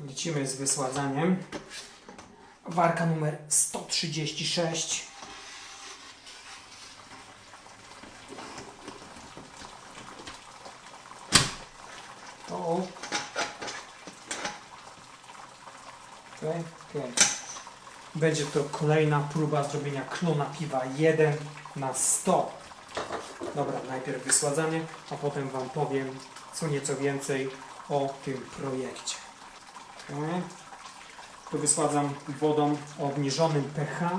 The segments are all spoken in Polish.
lecimy z wysładzaniem. Warka numer 136. O. Okej, okej. Będzie to kolejna próba zrobienia klona piwa 1 na 100. Dobra, najpierw wysładzanie, a potem Wam powiem co nieco więcej o tym projekcie. Tu wysładzam wodą o obniżonym pH.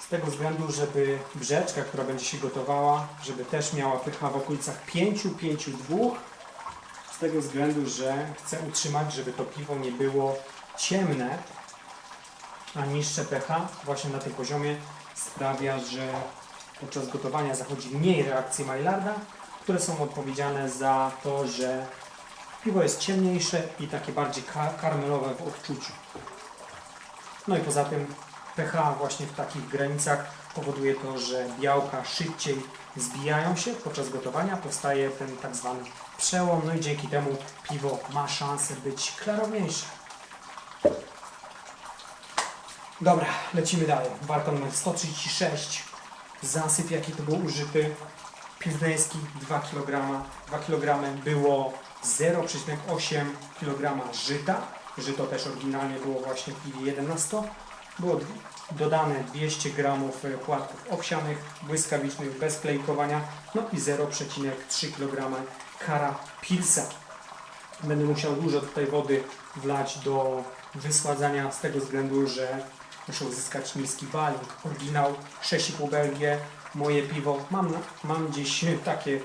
Z tego względu, żeby brzeczka, która będzie się gotowała, żeby też miała pH w okolicach 5-5,2. Z tego względu, że chcę utrzymać, żeby to piwo nie było ciemne, a niższe pH właśnie na tym poziomie sprawia, że podczas gotowania zachodzi mniej reakcji Maillarda, które są odpowiedzialne za to, że piwo jest ciemniejsze i takie bardziej ka- karmelowe w odczuciu. No i poza tym pH właśnie w takich granicach powoduje to, że białka szybciej zbijają się podczas gotowania, powstaje ten tak zwany przełom, no i dzięki temu piwo ma szansę być klarowniejsze. Dobra, lecimy dalej. Warta numer 136. Zasyp jaki to był użyty. Pilzneński 2 kg. 2 kg było 0,8 kg żyta. Żyto też oryginalnie było właśnie w piwie 1 na 100. Było dodane 200 g płatków owsianych, błyskawicznych, bez klejkowania. No i 0,3 kg kara pilsa. Będę musiał dużo tutaj wody wlać do wysładzania z tego względu, że muszę uzyskać niski baling. Oryginał 6,5 Belgię, moje piwo. Mam, mam gdzieś takie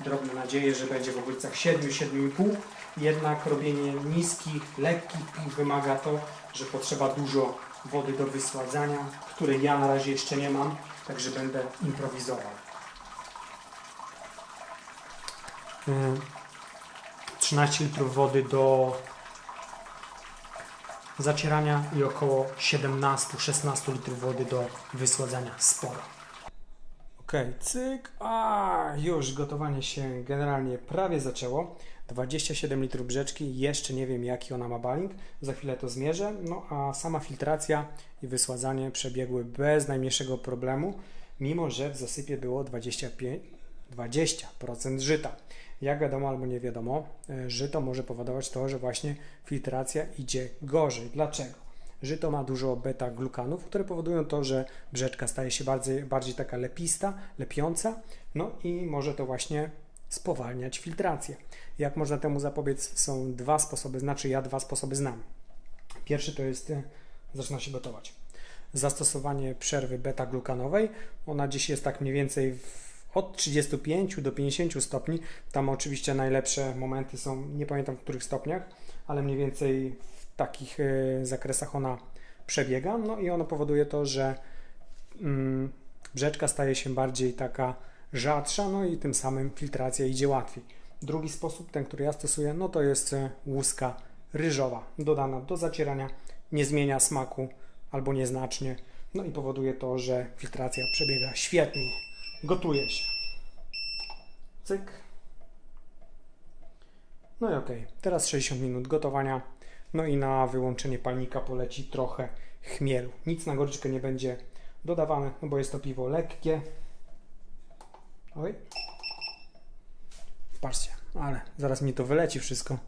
drobne nadzieje, że będzie w okolicach 7-7,5. Jednak robienie niskich, lekkich piw wymaga to, że potrzeba dużo wody do wysładzania, której ja na razie jeszcze nie mam, także będę improwizował. Ym, 13 litrów wody do zacierania i około 17-16 litrów wody do wysładzania sporo. Ok, cyk, a już gotowanie się generalnie prawie zaczęło. 27 litrów brzeczki, jeszcze nie wiem jaki ona ma baling, za chwilę to zmierzę. No a sama filtracja i wysładzanie przebiegły bez najmniejszego problemu, mimo że w zasypie było 25, 20% żyta. Jak wiadomo albo nie wiadomo, e, żyto może powodować to, że właśnie filtracja idzie gorzej. Dlaczego? Żyto ma dużo beta-glukanów, które powodują to, że brzeczka staje się bardziej, bardziej taka lepista, lepiąca, no i może to właśnie spowalniać filtrację. Jak można temu zapobiec? Są dwa sposoby, znaczy ja dwa sposoby znam. Pierwszy to jest, e, zaczyna się gotować. Zastosowanie przerwy beta-glukanowej. Ona dziś jest tak mniej więcej w, od 35 do 50 stopni. Tam oczywiście najlepsze momenty są, nie pamiętam w których stopniach, ale mniej więcej takich e, zakresach ona przebiega. No i ono powoduje to, że mm, brzeczka staje się bardziej taka rzadsza, no i tym samym filtracja idzie łatwiej. Drugi sposób, ten, który ja stosuję, no to jest e, łuska ryżowa, dodana do zacierania, nie zmienia smaku albo nieznacznie, no i powoduje to, że filtracja przebiega świetnie. Gotuje się. Cyk. No i okej, teraz 60 minut gotowania, no i na wyłączenie palnika poleci trochę chmielu. Nic na goryczkę nie będzie dodawane, no bo jest to piwo lekkie. Oj. Patrzcie, ale zaraz mi to wyleci wszystko.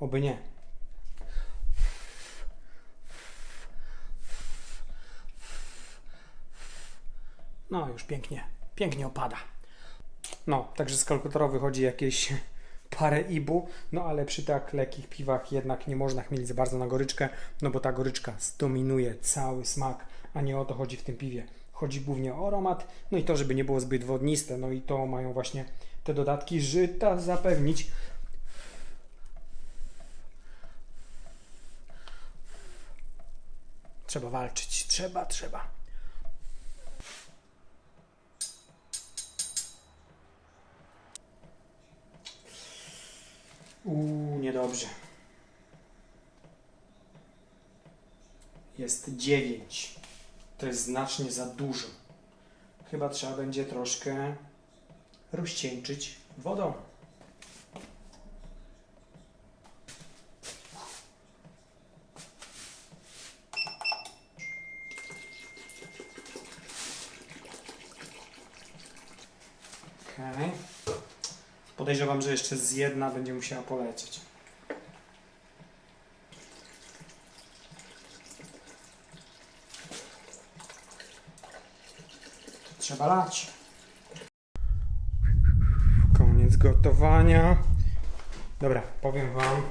Oby nie. No, już pięknie, pięknie opada. No, także z kalkulatora wychodzi jakieś parę ibu, no ale przy tak lekkich piwach jednak nie można chmielić za bardzo na goryczkę, no bo ta goryczka zdominuje cały smak, a nie o to chodzi w tym piwie. Chodzi głównie o aromat, no i to, żeby nie było zbyt wodniste, no i to mają właśnie te dodatki żyta zapewnić. Trzeba walczyć, trzeba, trzeba. Uuu, niedobrze. Jest 9. To jest znacznie za dużo. Chyba trzeba będzie troszkę rozcieńczyć wodą. Okay. Podejrzewam, że jeszcze z jedna będzie musiała polecieć. Trzeba lać. Koniec gotowania. Dobra, powiem Wam,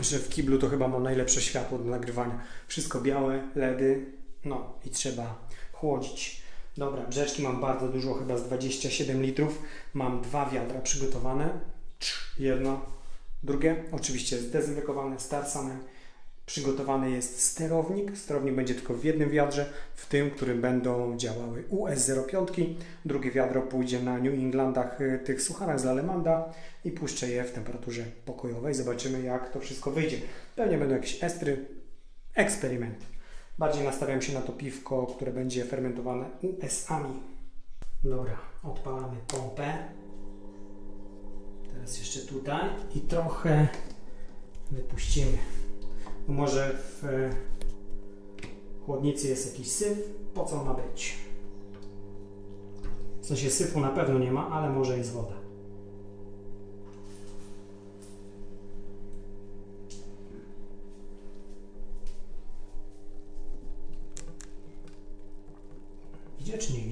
że w kiblu to chyba mam najlepsze światło do nagrywania. Wszystko białe, LEDy, no i trzeba chłodzić. Dobra, brzeczki mam bardzo dużo, chyba z 27 litrów. Mam dwa wiadra przygotowane. Jedno, drugie, oczywiście zdezynfekowane, starsane. Przygotowany jest sterownik. Sterownik będzie tylko w jednym wiadrze, w tym, którym będą działały US-05. Drugie wiadro pójdzie na New Englandach, y, tych sucharach z Lalemanda i puszczę je w temperaturze pokojowej. Zobaczymy, jak to wszystko wyjdzie. Pewnie będą jakieś estry, eksperyment. Bardziej nastawiam się na to piwko, które będzie fermentowane US-ami. Dobra, odpalamy pompę. Teraz jeszcze tutaj i trochę wypuścimy. Może w e, chłodnicy jest jakiś syf. Po co ma być? W sensie syfu na pewno nie ma, ale może jest woda.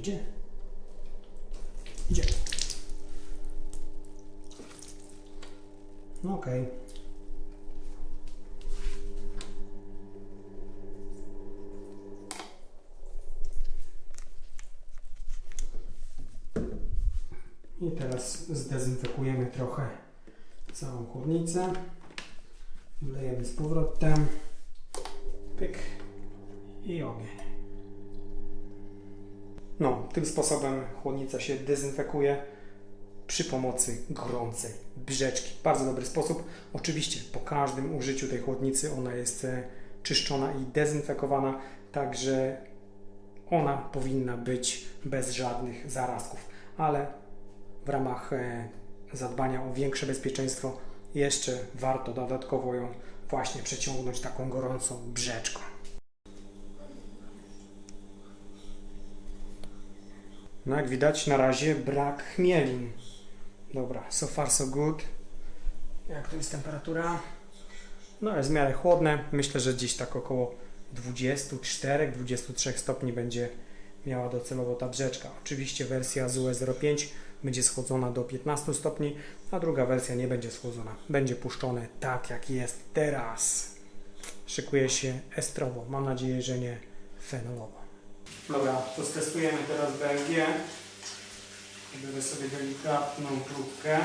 Idzie idzie? No okej. I teraz zdezynfekujemy trochę całą chłodnicę. Wlejemy z powrotem. Pyk. I ogień. Tym sposobem chłodnica się dezynfekuje przy pomocy gorącej brzeczki. Bardzo dobry sposób. Oczywiście po każdym użyciu tej chłodnicy ona jest e, czyszczona i dezynfekowana, także ona powinna być bez żadnych zarazków. Ale w ramach e, zadbania o większe bezpieczeństwo jeszcze warto dodatkowo ją właśnie przeciągnąć taką gorącą brzeczką. No jak widać na razie brak chmielin. Dobra, so far so good. Jak tu jest temperatura? No jest w miarę chłodne. Myślę, że gdzieś tak około 24-23 stopni będzie miała docelowo ta brzeczka. Oczywiście wersja z UE05 będzie schłodzona do 15 stopni, a druga wersja nie będzie schłodzona. Będzie puszczone tak jak jest teraz. Szykuje się estrowo. Mam nadzieję, że nie fenolowo. Dobra, to stestujemy teraz BLG. Biorę sobie delikatną próbkę.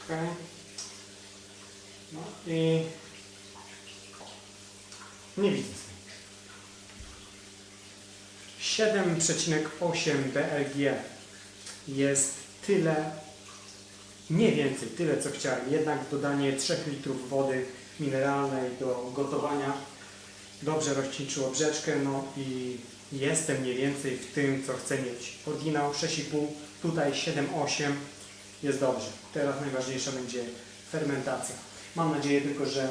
Ok. No i nie widzę. 7,8 BLG jest tyle, nie więcej, tyle co chciałem. Jednak dodanie 3 litrów wody mineralnej do gotowania dobrze rozcieńczyło brzeczkę, no i jestem mniej więcej w tym, co chcę mieć. Oryginał 6,5, tutaj 7,8 jest dobrze. Teraz najważniejsza będzie fermentacja. Mam nadzieję tylko, że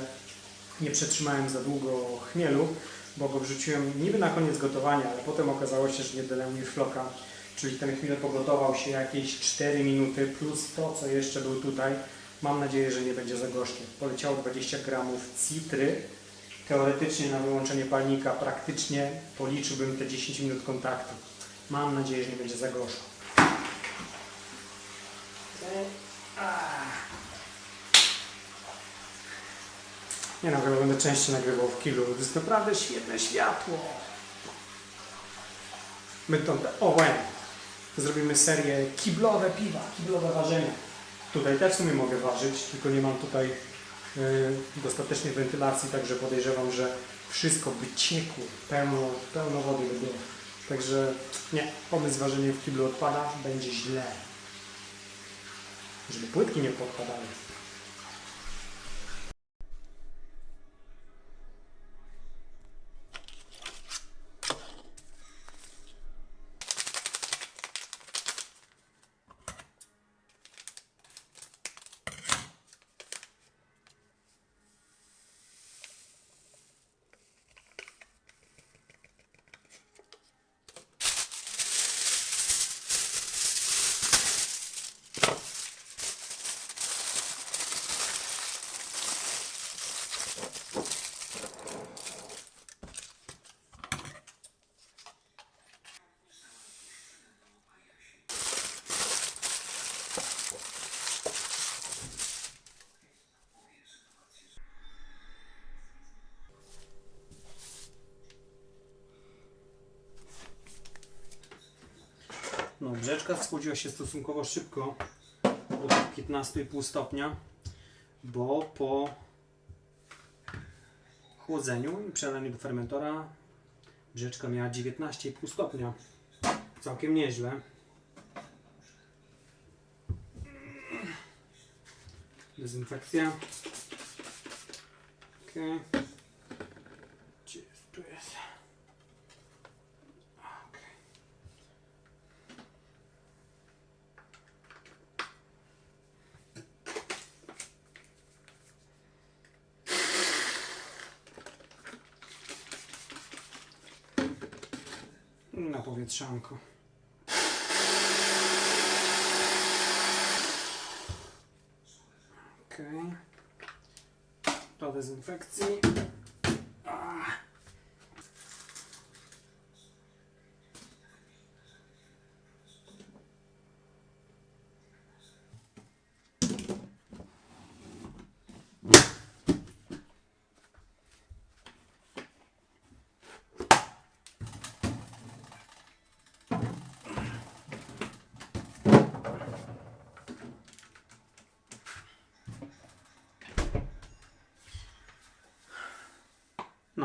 nie przetrzymałem za długo chmielu, bo go wrzuciłem niby na koniec gotowania, ale potem okazało się, że nie dodałem mi floka, czyli ten chmiel pogotował się jakieś 4 minuty plus to, co jeszcze był tutaj. Mam nadzieję, że nie będzie za gorzkie. Poleciało 20 gramów citry. Teoretycznie na wyłączenie palnika praktycznie policzyłbym te 10 minut kontaktu. Mam nadzieję, że nie będzie za gorzko. Nie no, chyba będę częściej nagrywał w kilu. To jest naprawdę świetne światło. My to... O. Zrobimy serię kiblowe piwa, kiblowe ważenia. Tutaj też w sumie mogę ważyć, tylko nie mam tutaj y, dostatecznej wentylacji, także podejrzewam, że wszystko by ciekło, pełno, pełno wody by było. Także nie, pomysł z ważeniem w kiblu odpada, będzie źle. Żeby płytki nie podpadały. Brzeczka schłodziła się stosunkowo szybko tych 15,5 stopnia, bo po chłodzeniu i przelaniu do fermentora brzeczka miała 19,5 stopnia. Całkiem nieźle. Dezynfekcja. Okay. Gdzie jest? Tu jest. Okay. Na powietrzanko. Okej. Do dezynfekcji.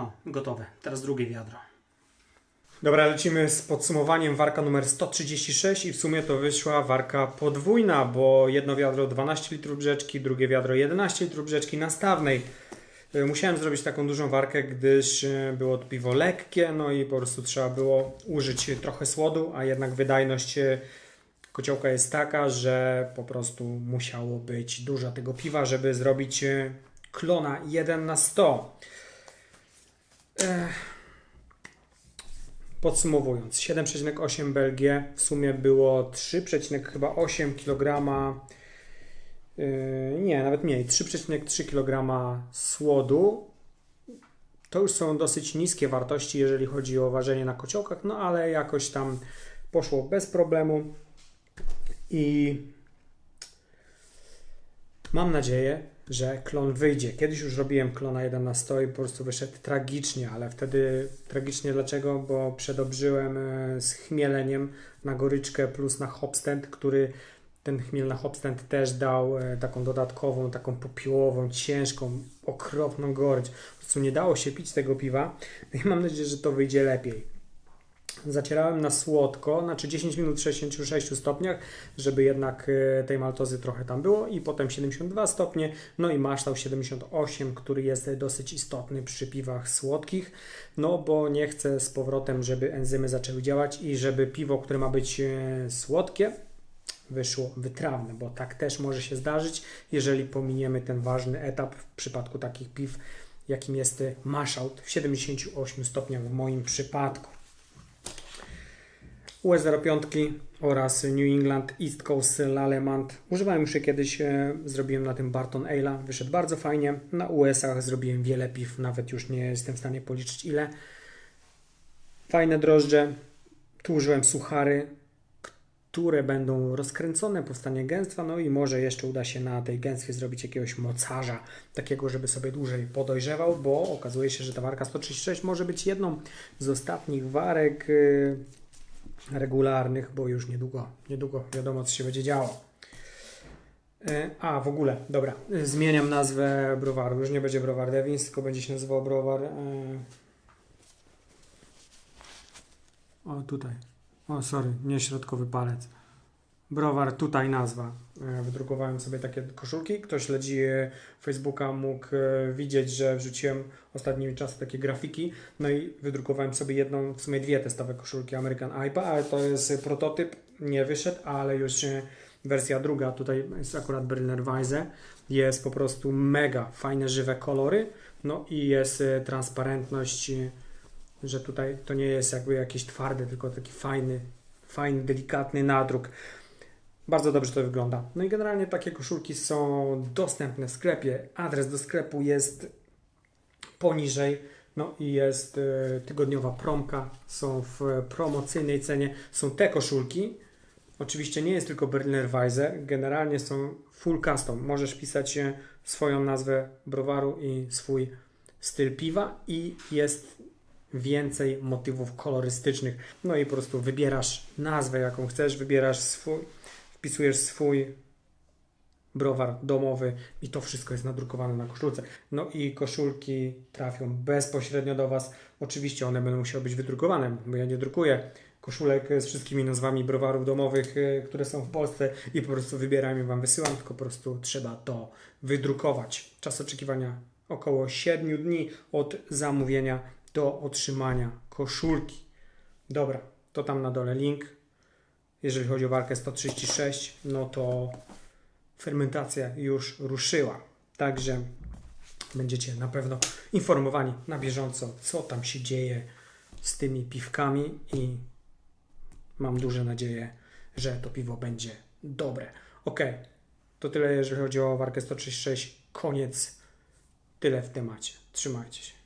No, gotowe. Teraz drugie wiadro. Dobra, lecimy z podsumowaniem warka numer 136 i w sumie to wyszła warka podwójna, bo jedno wiadro 12 litrów brzeczki, drugie wiadro 11 litrów brzeczki nastawnej. Y, Musiałem zrobić taką dużą warkę, gdyż y, było to piwo lekkie, no i po prostu trzeba było użyć trochę słodu, a jednak wydajność y, kociołka jest taka, że po prostu musiało być dużo tego piwa, żeby zrobić klona 1 na 100. Podsumowując, 7,8 Belgię w sumie było 3,8 kg. Yy, nie, nawet mniej, 3,3 kg słodu. To już są dosyć niskie wartości, jeżeli chodzi o ważenie na kociołkach, no ale jakoś tam poszło bez problemu. I mam nadzieję, że klon wyjdzie. Kiedyś już robiłem klona 1 na 100 i po prostu wyszedł tragicznie, ale wtedy tragicznie dlaczego? Bo przedobrzyłem e, z chmieleniem na goryczkę plus na hopstent, który ten chmiel na hopstent też dał e, taką dodatkową, taką popiłową, ciężką, okropną gorycz. Po prostu nie dało się pić tego piwa No i mam nadzieję, że to wyjdzie lepiej. Zacierałem na słodko, znaczy 10 minut w 66 stopniach, żeby jednak e, tej maltozy trochę tam było i potem 72 stopnie, no i maształ 78, który jest dosyć istotny przy piwach słodkich, no bo nie chcę z powrotem, żeby enzymy zaczęły działać i żeby piwo, które ma być e, słodkie, wyszło wytrawne, bo tak też może się zdarzyć, jeżeli pominiemy ten ważny etap w przypadku takich piw, jakim jest maszout w 78 stopniach w moim przypadku. US05 oraz New England East Coast Lalemant. Używałem już je kiedyś, e, zrobiłem na tym Barton Ale'a, wyszedł bardzo fajnie. Na US-ach zrobiłem wiele piw, nawet już nie jestem w stanie policzyć ile. Fajne drożdże. Tu użyłem suchary, które będą rozkręcone, powstanie gęstwa, no i może jeszcze uda się na tej gęstwie zrobić jakiegoś mocarza, takiego, żeby sobie dłużej podojrzewał, bo okazuje się, że ta warka 136 może być jedną z ostatnich warek y, regularnych, bo już niedługo, niedługo wiadomo, co się będzie działo. E, A, w ogóle, dobra, zmieniam nazwę browaru. Już nie będzie browar Devins, tylko będzie się nazywał browar. e, O, tutaj. O, sorry, nie środkowy palec. Browar, tutaj nazwa. E, Wydrukowałem sobie takie koszulki. Kto śledzi e, Facebooka mógł e, widzieć, że wrzuciłem ostatnimi czasy takie grafiki. No i wydrukowałem sobie jedną, w sumie dwie testowe koszulki American IPA, ale to jest prototyp, nie wyszedł, ale już wersja druga, tutaj jest akurat Berliner Weisse. Jest po prostu mega fajne, żywe kolory. No i jest transparentność, że tutaj to nie jest jakby jakiś twardy, tylko taki fajny, fajny, delikatny nadruk. Bardzo dobrze to wygląda. No i generalnie takie koszulki są dostępne w sklepie. Adres do sklepu jest poniżej. No i jest e, tygodniowa promka. Są w promocyjnej cenie. Są te koszulki. Oczywiście nie jest tylko Berliner Weisse. Generalnie są full custom. Możesz pisać swoją nazwę browaru i swój styl piwa i jest więcej motywów kolorystycznych. No i po prostu wybierasz nazwę, jaką chcesz, wybierasz swój, wpisujesz swój browar domowy i to wszystko jest nadrukowane na koszulce. No i koszulki trafią bezpośrednio do Was. Oczywiście one będą musiały być wydrukowane, bo ja nie drukuję koszulek z wszystkimi nazwami browarów domowych, e, które są w Polsce i po prostu wybieram i Wam wysyłam, tylko po prostu trzeba to wydrukować. Czas oczekiwania około 7 dni od zamówienia do otrzymania koszulki. Dobra, to tam na dole link. Jeżeli chodzi o walkę 136, no to fermentacja już ruszyła. Także będziecie na pewno informowani na bieżąco, co tam się dzieje z tymi piwkami i mam duże nadzieję, że to piwo będzie dobre. Ok, to tyle jeżeli chodzi o warkę 136. Koniec. Tyle w temacie. Trzymajcie się.